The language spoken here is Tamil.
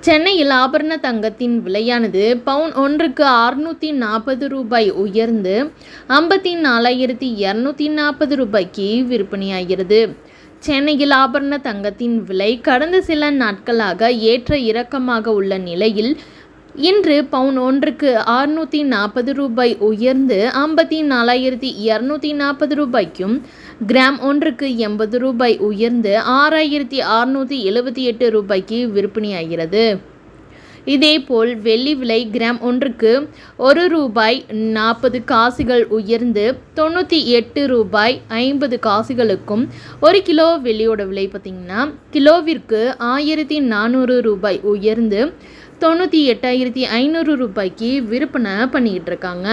சென்னையில் ஆபரண தங்கத்தின் விலையானது பவுன் ஒன்றுக்கு அறுநூற்றி நாற்பது ரூபாய் உயர்ந்து ஐம்பத்தி நாலாயிரத்தி இரநூத்தி நாற்பது ரூபாய்க்கு விற்பனையாகிறது. சென்னையில் ஆபரண தங்கத்தின் விலை கடந்த சில நாட்களாக ஏற்ற இறக்கமாக உள்ள நிலையில் இன்று பவுன் ஒன்றுக்கு அறுநூற்றி நாற்பது ரூபாய் உயர்ந்து ஐம்பத்தி நாலாயிரத்தி இரநூத்தி நாற்பது ரூபாய்க்கும் கிராம் ஒன்றுக்கு எண்பது ரூபாய் உயர்ந்து ஆறாயிரத்தி அறுநூற்றி எழுபத்தி எட்டு ரூபாய்க்கு விற்பனையாகிறது. இதேபோல் வெள்ளி விலை கிராம் ஒன்றுக்கு ஒரு ரூபாய் நாற்பது காசுகள் உயர்ந்து தொண்ணூற்றி எட்டு ரூபாய் ஐம்பது காசுகளுக்கும் ஒரு கிலோ வெள்ளியோட விலை பார்த்திங்கன்னா கிலோவிற்கு ஆயிரத்தி நானூறு ரூபாய் உயர்ந்து தொண்ணூற்றி எட்டாயிரத்தி ஐநூறு ரூபாய்க்கு விற்பனை பண்ணிக்கிட்டு இருக்காங்க.